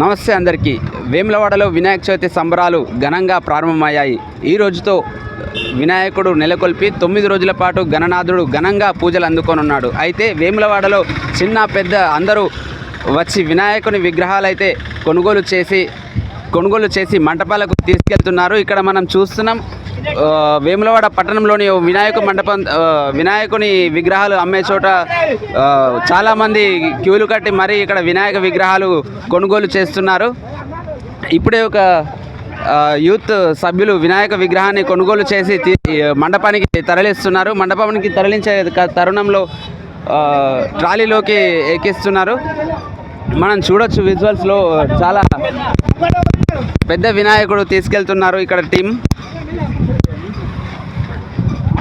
నమస్తే అందరికీ. వేములవాడలో వినాయక చవితి సంబరాలు ఘనంగా ప్రారంభమయ్యాయి. ఈ రోజుతో వినాయకుడు నెలకొల్పి తొమ్మిది రోజుల పాటు గణనాథుడు ఘనంగా పూజలు అందుకొనున్నాడు. అయితే వేములవాడలో చిన్న పెద్ద అందరూ వచ్చి వినాయకుని విగ్రహాలు అయితే కొనుగోలు చేసి కొనుగోలు చేసి మంటపాలకు తీసుకెళ్తున్నారు. ఇక్కడ మనం చూస్తున్నాం వేములవాడ పట్టణంలోని వినాయక మండపం వినాయకుని విగ్రహాలు అమ్మే చోట చాలామంది క్యూలు కట్టి మరీ ఇక్కడ వినాయక విగ్రహాలు కొనుగోలు చేస్తున్నారు. ఇప్పుడే ఒక యూత్ సభ్యులు వినాయక విగ్రహాన్ని కొనుగోలు చేసి మండపానికి తరలిస్తున్నారు. మండపానికి తరలించే తరుణంలో ట్రాలీలోకి ఎక్కిస్తున్నారు. మనం చూడొచ్చు విజువల్స్లో చాలా పెద్ద వినాయకుడు తీసుకెళ్తున్నారు ఇక్కడ టీం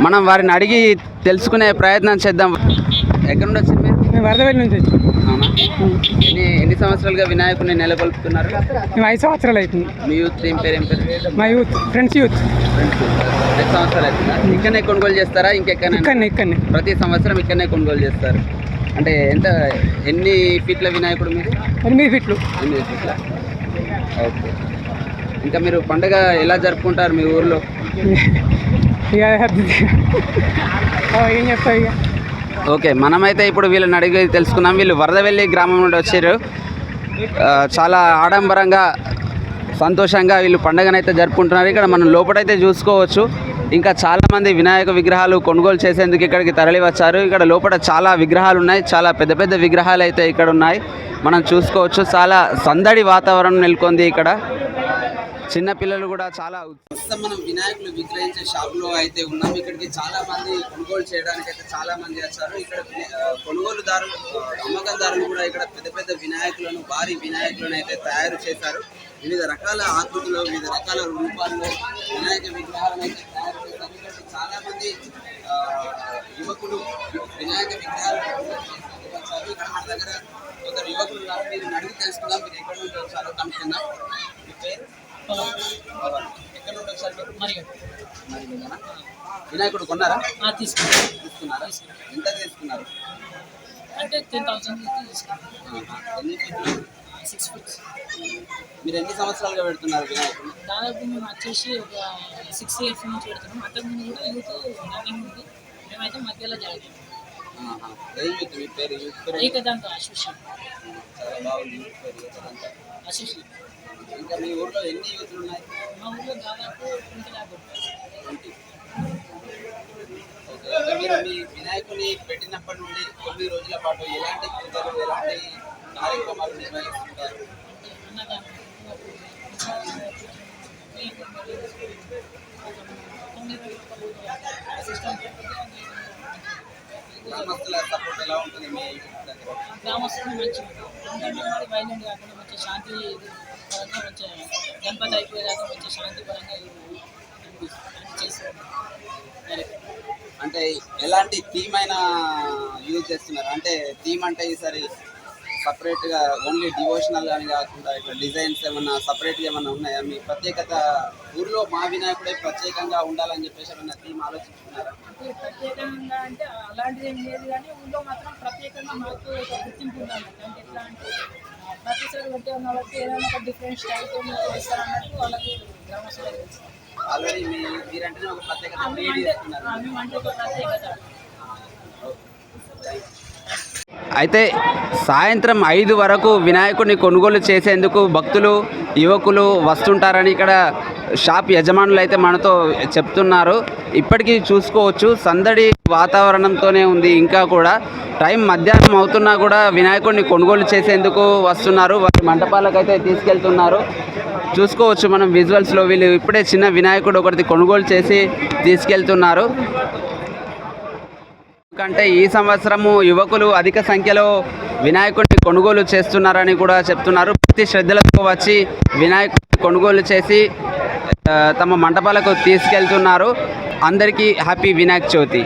మనం వారిని అడిగి తెలుసుకునే ప్రయత్నం చేద్దాం. ఎక్కడ నుండి వచ్చింది మీరు వరదవెల్లి నుంచి అవునా? ఎన్ని ఎన్ని సంవత్సరాలుగా వినాయకుడిని నెలకొల్పుతున్నారు మేము ఐదు సంవత్సరాలు అవుతుంది. మీ యూత్ టీం పేరు ఏం పేరు? మా యూత్ ఫ్రెండ్స్ యూత్ ఐదు సంవత్సరాలు అవుతుందా? ఇక్కడనే కొనుగోలు చేస్తారా? ఇక్కడనే ఇక్కడనే. ప్రతి సంవత్సరం ఇక్కడనే కొనుగోలు చేస్తారు. అంటే ఎంత ఎన్ని ఫీట్ల వినాయకుడు మీరు ఎనిమిది ఫీట్లు ఎనిమిది ఫీట్ల ఓకే. ఇంకా మీరు పండుగ ఎలా జరుపుకుంటారు మీ ఊర్లో? ఏం చెప్తా ఇక? ఓకే మనమైతే ఇప్పుడు వీళ్ళని అడిగి తెలుసుకున్నాం. వీళ్ళు వరదవెల్లి గ్రామం నుండి వచ్చారు. చాలా ఆడంబరంగా సంతోషంగా వీళ్ళు పండుగనైతే జరుపుకుంటున్నారు. ఇక్కడ మనం లోపలైతే చూసుకోవచ్చు. ఇంకా చాలామంది వినాయక విగ్రహాలు కొనుగోలు చేసేందుకు ఇక్కడికి తరలి వచ్చారు ఇక్కడ లోపల చాలా విగ్రహాలు ఉన్నాయి చాలా పెద్ద పెద్ద విగ్రహాలు అయితే ఇక్కడ ఉన్నాయి మనం చూసుకోవచ్చు. చాలా సందడి వాతావరణం నెలకొంది ఇక్కడ. చిన్న పిల్లలు కూడా చాలా ప్రస్తుతం మనం వినాయకులు విక్రయించే షాప్లో అయితే ఉన్నాం. ఇక్కడికి చాలా మంది కొనుగోలు చేయడానికి అయితే చాలా మంది వచ్చారు. ఇక్కడ కొనుగోలుదారులు అమ్మకందారులు కూడా ఇక్కడ పెద్ద పెద్ద వినాయకులను భారీ వినాయకులను అయితే తయారు చేశారు. వివిధ రకాల ఆకృతులు వివిధ రకాల రూపాల్లో వినాయక విగ్రహాలను అయితే తయారు చేశారు. ఇక్కడ చాలా మంది ఆ, యువకులు వినాయక విగ్రహాలు వచ్చారు. ఇక్కడ మన దగ్గర కొందరు యువకులు మీరు అడిగి తెలుసుకుందాం మీరు ఎక్కడ నుండి వచ్చారో కనుక్కుందాం. ఎక్కడ మీరు? వినాయకుడు కొన్నారా తీసుకున్నారా? ఎంత తీసుకున్నారు? అంటే టెన్ థౌసండ్? సిక్స్ మీరు ఎన్ని సంవత్సరాలుగా పెడుతున్నారు వినాయకుడు దాదాపు మేము వచ్చేసి ఒక సిక్స్ ఇయర్స్ నుంచి పెడుతున్నాం. అంతకుముందు కూడా యూత్ రన్నింగ్ ఉంది. మేమైతే మధ్యలో జాయిన్. ఏం యూత్ మీ పేరు యూత్ పేరు? ఏకదాంత అసోసియేషన్ చాలా బాగుంది. యూత్ పేరు యూత్ అంతా. అసోసియేషన్ ఇంకా మీ ఊర్లో ఎన్ని యూత్లు ఉన్నాయి? మా ఊళ్ళో దాదాపు ట్వంటీ మీరు మీ వినాయకుని పెట్టినప్పటి నుండి కొన్ని రోజుల పాటు ఎలాంటి పూజలు ఎలాంటి కార్యక్రమాలు నిర్వహిస్తుంటారు? అన్నదానం గ్రామస్తుల సపోర్ట్ ఎలా ఉంటుంది మీ గ్రామస్తులు మంచి ఎందుకంటే కాకుండా మంచి శాంతి పరంగా కొంచెం గణపతి అయిపోయేదాకా కొంచెం శాంతి పరంగా అంటే ఎలాంటి థీమ్ అయినా యూజ్ చేస్తున్నారు? అంటే థీమ్ అంటే ఈసారి సపరేట్గా ఓన్లీ డివోషనల్ అని కాకుండా ఇట్లా డిజైన్స్ ఏమన్నా సపరేట్గా ఏమన్నా ఉన్నాయా? మీ ప్రత్యేకత ఊర్లో మా వినాయకుడే ప్రత్యేకంగా ఉండాలని చెప్పేసి ఏమన్నా థీమ్ ఆలోచించుకున్నారా? ప్రత్యేకంగా అంటే అలాంటిది ఏం లేదు కానీ ఊళ్ళో మాత్రం ప్రత్యేకంగా మాకు ఒక గుర్తింపు ఉండాలి. అంటే ఎట్లా అంటే ఆ, ప్రతిసారి పెట్టాం కాబట్టి ఏదైనా ఒక డిఫరెంట్ స్టైల్తో వేస్తారు అన్నట్టు వాళ్ళకి ఆల్రెడీ ఒక ప్రత్యేకత ఒక ప్రత్యేకత. అయితే సాయంత్రం ఐదు వరకు వినాయకుడిని కొనుగోలు చేసేందుకు భక్తులు యువకులు వస్తుంటారని ఇక్కడ షాప్ యజమానులు అయితే మనతో చెప్తున్నారు. ఇప్పటికీ చూసుకోవచ్చు. సందడి వాతావరణంతోనే ఉంది. ఇంకా కూడా టైం మధ్యాహ్నం అవుతున్నా కూడా వినాయకుడిని కొనుగోలు చేసేందుకు వస్తున్నారు. వారి మంటపాలకైతే తీసుకెళ్తున్నారు. చూసుకోవచ్చు మనం విజువల్స్లో. వీళ్ళు ఇప్పుడే చిన్న వినాయకుడు ఒకటి కొనుగోలు చేసి తీసుకెళ్తున్నారు. ఎందుకంటే ఈ సంవత్సరము యువకులు అధిక సంఖ్యలో వినాయకుడిని కొనుగోలు చేస్తున్నారని కూడా చెప్తున్నారు. ప్రతి శ్రద్ధలతో వచ్చి వినాయకుడిని కొనుగోలు చేసి తమ మంటపాలకు తీసుకెళ్తున్నారు. అందరికీ హ్యాపీ వినాయక చవితి.